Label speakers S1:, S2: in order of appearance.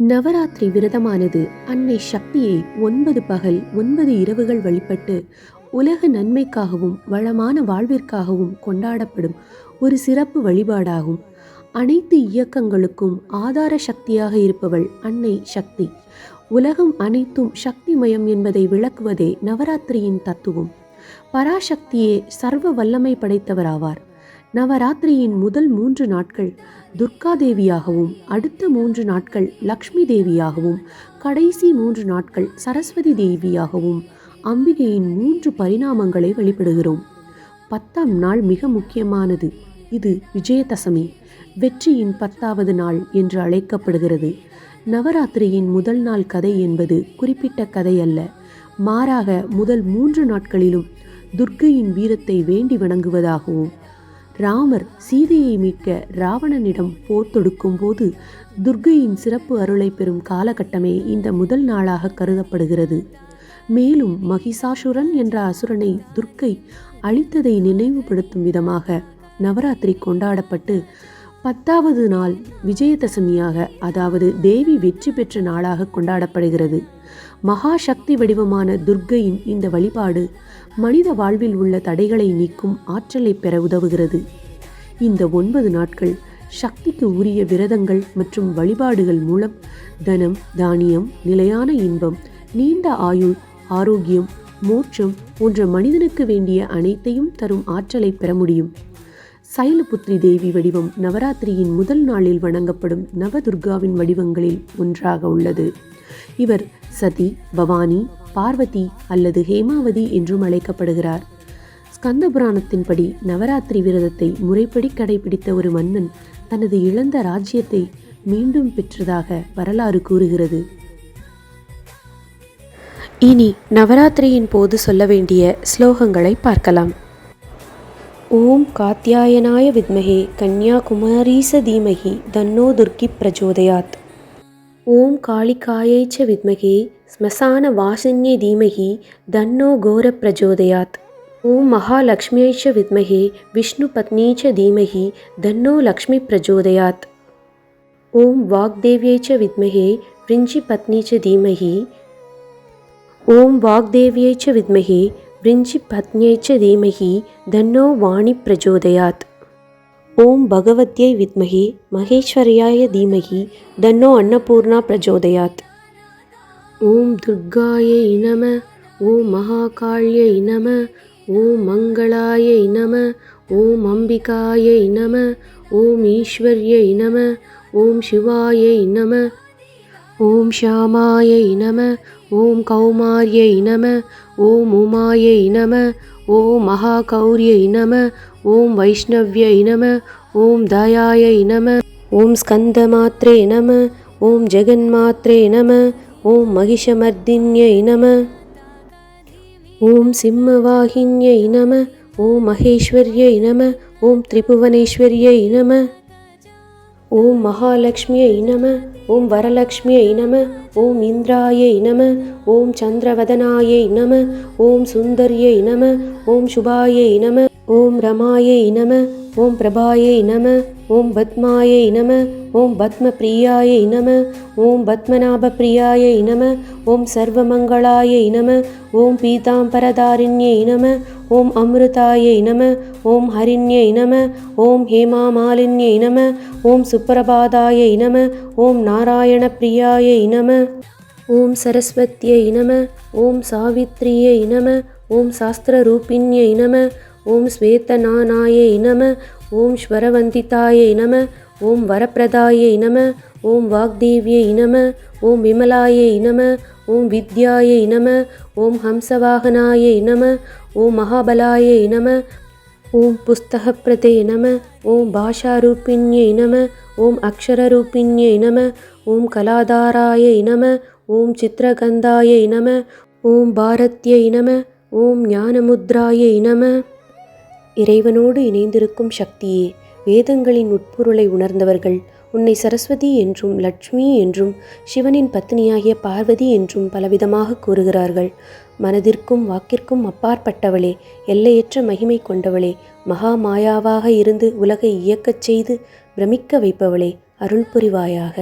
S1: நவராத்திரி விரதமானது அன்னை சக்தியை ஒன்பது பகல் ஒன்பது இரவுகள் வழிபட்டு உலக நன்மைக்காகவும் வளமான வாழ்விற்காகவும் கொண்டாடப்படும் ஒரு சிறப்பு வழிபாடாகும். அனைத்து இயக்கங்களுக்கும் ஆதார சக்தியாக இருப்பவள் அன்னை சக்தி. உலகம் அனைத்தும் சக்திமயம் என்பதை விளக்குவதே நவராத்திரியின் தத்துவம். பராசக்தியே சர்வ வல்லமை படைத்தவராவார். நவராத்திரியின் முதல் மூன்று நாட்கள் துர்கா தேவியாகவும் அடுத்த மூன்று நாட்கள் லக்ஷ்மி தேவியாகவும் கடைசி மூன்று நாட்கள் சரஸ்வதி தேவியாகவும் அம்பிகையின் மூன்று பரிணாமங்களை வழிபடுகிறோம் பத்தாம் நாள் மிக முக்கியமானது. இது விஜயதசமி. வெற்றியின் பத்தாவது நாள் என்று அழைக்கப்படுகிறது. நவராத்திரியின் முதல் நாள் கதை என்பது குறிப்பிட்ட கதை அல்ல. மாறாக முதல் மூன்று நாட்களிலும் துர்க்கையின் வீரத்தை வேண்டி வணங்குவதாகவும் ராமர் சீதையை மீட்க ராவணனிடம் போர் தொடுக்கும் போது துர்க்கையின் சிறப்பு அருளை பெறும் காலகட்டமே இந்த முதல் நாளாக கருதப்படுகிறது. மேலும் மகிஷாசுரன் என்ற அசுரனை துர்க்கை அழித்ததை நினைவுபடுத்தும் விதமாக நவராத்திரி கொண்டாடப்பட்டு பத்தாவது நாள் விஜயதசமியாக அதாவது தேவி வெற்றி பெற்ற நாளாக கொண்டாடப்படுகிறது. மகா சக்தி வடிவமான துர்க்கையின் இந்த வழிபாடு மனித வாழ்வில் உள்ள தடைகளை நீக்கும் ஆற்றலை பெற உதவுகிறது. இந்த ஒன்பது நாட்கள் சக்திக்கு உரிய விரதங்கள் மற்றும் வழிபாடுகள் மூலம் தனம் தானியம் நிலையான இன்பம் நீண்ட ஆயுள் ஆரோக்கியம் மோட்சம் போன்ற மனிதனுக்கு வேண்டிய அனைத்தையும் தரும் ஆற்றலை பெற முடியும். சைலபுத்ரி தேவி வடிவம் நவராத்திரியின் முதல் நாளில் வணங்கப்படும் நவதுர்காவின் வடிவங்களில் ஒன்றாக உள்ளது. இவர் சதி பவானி பார்வதி அல்லது ஹேமாவதி என்றும் அழைக்கப்படுகிறார். ஸ்கந்த புராணத்தின்படி நவராத்திரி விரதத்தை முறைப்படி கடைபிடித்த ஒரு மன்னன் தனது இழந்த ராஜ்யத்தை மீண்டும் பெற்றதாக வரலாறு கூறுகிறது. இனி நவராத்திரியின் போது சொல்ல வேண்டிய ஸ்லோகங்களை பார்க்கலாம். ஓம் காத்தியாயனாய வித்மகே கன்யாகுமாரீச தீமகி தன்னோ துர்க்கி பிரச்சோதயாத் ஓம் காளிகாயை ச வித்மகே ஸ்மசான வாசின்யே தீமகி தன்னோ கோர பிரச்சோதயாத் ஓம் மகாலக்ஷ்மியை ச வித்மகே விஷ்ணு பத்னி ச தீமகி தன்னோ லக்ஷ்மி பிரச்சோதயாத் ஓம் வாக்தேவியை ச வித்மகே விரிஞ்சி பத்னி ச தீமகி. ஓம் வாக்தேவியை ச வித்மகே விரிஞ்சி பத்னியை ச தீமகி தன்னோ வாணி பிரச்சோதயாத் ஓம் பகவத்யை வித்மகே மகேஸ்வர்யாய தீமகி தன்னோ அன்னபூர்ணா பிரச்சோதயாத் ஓம் துர்காயை நம ஓம் மகாகாளியை நம ஓம் மங்களாயை நம ஓம் அம்பிகாயை நம ஓம் ஈஸ்வர்யை நம ஓம் சிவாயை நம ஓம் ஷாமாயை நம ஓம் கௌமார்யை நம ஓம் உமாயை நம ஓம் மகாகௌரியை நம ஓம் வைஷ்ணவ்யை நம ஓம் தயாயை நம ஓம் ஸ்கந்தமாத்ரே நம ஓம் ஜெகன்மாத்ரே நம ஓம் மகிஷமர்தின்யை நம ஓம் சிம்மவாகின்யை நம ஓம் மகேஸ்வர்யை நம ஓம் திரிபுவனேஸ்வர்யை நம ஓம் மகாலட்சுமியை நம ஓம் வரலக்ஷ்மியை நம ஓம் இந்திராயை நம ஓம் சந்திரவதனாயை நம ஓம் சுந்தர்யை நம ஓம் சுபாயை நம ஓம் ரமாயை நம ஓம் பிரபாயை நம ஓம் பத்மாயை நம ஓம் பத்ம பிரியாயை நம ஓம் பத்மநாப பிரியாயை நம ஓம் சர்வமங்களாயை நம ஓம் பீதாம்பரதாரிண்யை நம ஓம் அமிர்தாயை நம ஓம் ஹரிண்யை நம ஓம் ஹேமாமாலின்யை நம ஓம் சுப்பிரபாதாயை நம ஓம் நாராயண பிரியாயை நம ஓம் சரஸ்வத்யை நம ஓம் சாவித்ரியை நம ஓம் சாஸ்திரரூபிண்யை நம ஓம் ஸ்வேதநானாயை நம ஓம் ஸ்வரவந்திதாயை நம ஓம் வரப்பிரதாயை நம ஓம் வாக்தேவியை நம ஓம் விமலாயை நம ஓம் வித்யாயை நம ஓம் ஹம்சவாகனாயை நம ஓம் மகாபலாயை நம ஓம் புஸ்தகப்பிரதே நம ஓம் பாஷாரூபிண்யை நம ஓம் அக்ஷரரூபிண்யை நம ஓம் கலாதாராயை நம ஓம் சித்திரகந்தாயை நம ஓம் பாரத்யை நம ஓம் ஞானமுத்ராயை நம இறைவனோடு இணைந்திருக்கும் சக்தியே வேதங்களின் உட்பொருளை உணர்ந்தவர்கள் உன்னை சரஸ்வதி என்றும் லட்சுமி என்றும் சிவனின் பத்னியாகிய பார்வதி என்றும் பலவிதமாக கூறுகிறார்கள். மனதிற்கும் வாக்கிற்கும் அப்பாற்பட்டவளே எல்லையற்ற மகிமை கொண்டவளே மகா மாயாவாக இருந்து உலகை இயக்கச் செய்து பிரமிக்க வைப்பவளே அருள் புரிவாயாக.